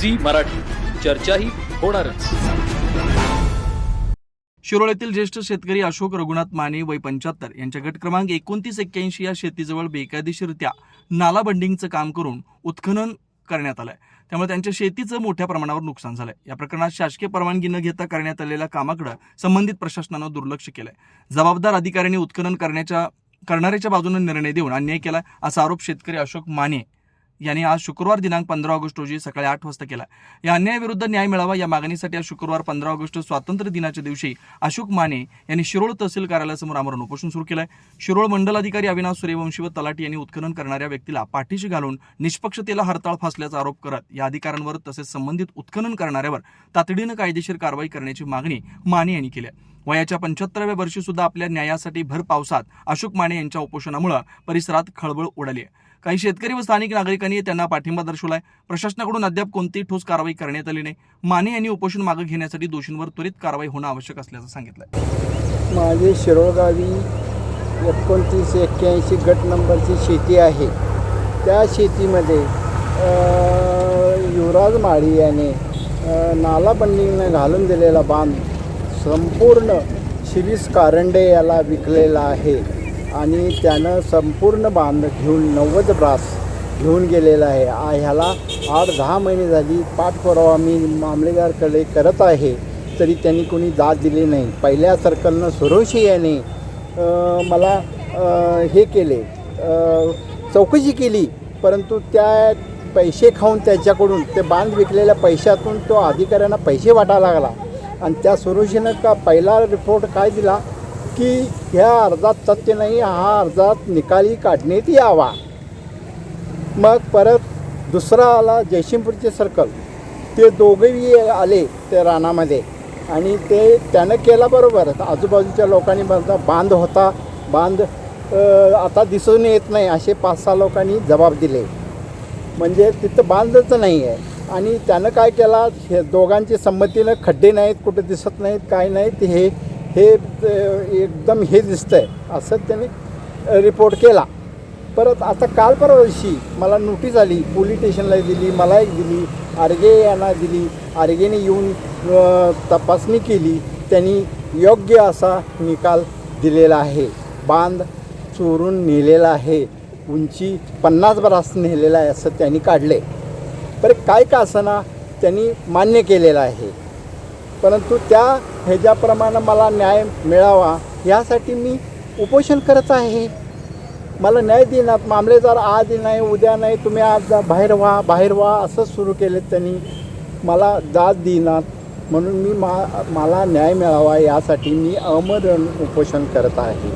Zee Marathi. चर्चाही होणारच. शिरोळ्यातील ज्येष्ठ शेतकरी अशोक रघुनाथ माने वय पंच्याहत्तर यांच्या गट क्रमांक एकोणतीस एक्क्याऐंशी या शेतीजवळ बेकायदेशीररित्या नाला बंडिंगचं काम करून उत्खनन करण्यात आलंय. त्यामुळे त्यांच्या शेतीचं मोठ्या प्रमाणावर नुकसान झालंय. या प्रकरणात शासकीय परवानगी न घेता करण्यात आलेल्या कामाकडे संबंधित प्रशासनानं दुर्लक्ष केलंय. जबाबदार अधिकाऱ्यांनी उत्खनन करण्याच्या करणाऱ्याच्या बाजूने निर्णय देऊन अन्याय केला असा आरोप शेतकरी अशोक माने यांनी आज शुक्रवार दिनांक पंधरा ऑगस्ट रोजी सकाळी आठ वाजता केला. या अन्यायाविरुद्ध न्याय मिळावा या मागणीसाठी आज शुक्रवार पंधरा ऑगस्ट स्वातंत्र्य दिनाच्या दिवशी अशोक माने यांनी शिरोळ तहसील कार्यालयासमोर आमरण उपोषण सुरू केलंय. शिरोळ मंडलाधिकारी अविनाश सूर्यवंशी व तलाटी यांनी उत्खनन करणाऱ्या व्यक्तीला पाठीशी घालून निष्पक्षतेला हरताळ फासल्याचा आरोप करत या अधिकाऱ्यांवर तसेच संबंधित उत्खनन करणाऱ्यावर तातडीनं कायदेशीर कारवाई करण्याची मागणी माने यांनी केली वयाच्या पंच्याहत्तराव्या वर्षी सुद्धा आपल्या न्यायासाठी भर पावसात अशोक माने यांच्या उपोषणामुळे परिसरात खळबळ उडाली आहे. काही शेतकरी व स्थानिक नागरिकांनी त्यांना पाठिंबा दर्शवलाय. प्रशासनाकडून अद्याप कोणतीही ठोस कारवाई करण्यात आली नाही. माने यांनी उपोषण मागे घेण्यासाठी दोषींवर त्वरित कारवाई होणं आवश्यक असल्याचं सांगितलं माझे शिरोळगावी एकोणतीस एक्क्याऐंशी गट नंबरची शेती आहे. त्या शेतीमध्ये युवराज माळी याने अ, नाला घालून दिलेला बांध संपूर्ण शिरीष कारंडे याला विकलेला आहे. आणि त्यानं संपूर्ण बांध घेऊन नव्वद ब्रास घेऊन गेलेला आहे. आ ह्याला आठ दहा महिने झाली. पाठपुरावा मी मामलेदारकडे करत आहे तरी त्यांनी कोणी दाद दिली नाही. पहिल्या सर्कलनं सुरोशी याने मला हे केले. चौकशी केली परंतु त्या पैसे खाऊन त्याच्याकडून ते बांध विकलेल्या पैशातून तो अधिकाऱ्यांना पैसे वाटायला लागला. आणि त्या सुरोशीनं का पहिला रिपोर्ट काय दिला? की ह्या अर्जात सत्य नाही हा अर्जात निकाली काढण्यात यावा. मग परत दुसरा आला जयसिंगपूरचे सर्कल. ते दोघेही आले ते रानामध्ये. आणि ते त्यानं केला बरोबर. आजूबाजूच्या लोकांनी म्हणता बांध होता. बांध आता दिसून येत नाही असे पाच सहा लोकांनी जबाब दिले. म्हणजे तिथं बांधच नाही आहे आणि त्यानं काय केला? हे दोघांची संमतीनं खड्डे नाहीत कुठं दिसत नाहीत काय नाहीत हे हे एकदम हे दिसतं आहे असं त्यांनी रिपोर्ट केला. परत आता काल परवा दिवशी मला नोटीस आली पोलीस स्टेशनला दिली मला एक दिली आर्गे यांना दिली. आर्गेने येऊन तपासणी केली. त्यांनी योग्य असा निकाल दिलेला आहे. बांध चोरून नेलेला आहे. उंची पन्नास बरास नेलेला आहे असं त्यांनी काढले बरं काय का असना त्यांनी मान्य केलेलं आहे? परंतु त्या ह्याच्याप्रमाणे मला न्याय मिळावा यासाठी मी उपोषण करत आहे. मला न्याय देणार मामलेदार आज नाही उद्या नाही तुम्ही आज जा बाहेर व्हा बाहेर व्हा असं सुरू केले त्यांनी. मला दाद देणार म्हणून मी मा मला न्याय मिळावा यासाठी मी अमरण उपोषण करत आहे.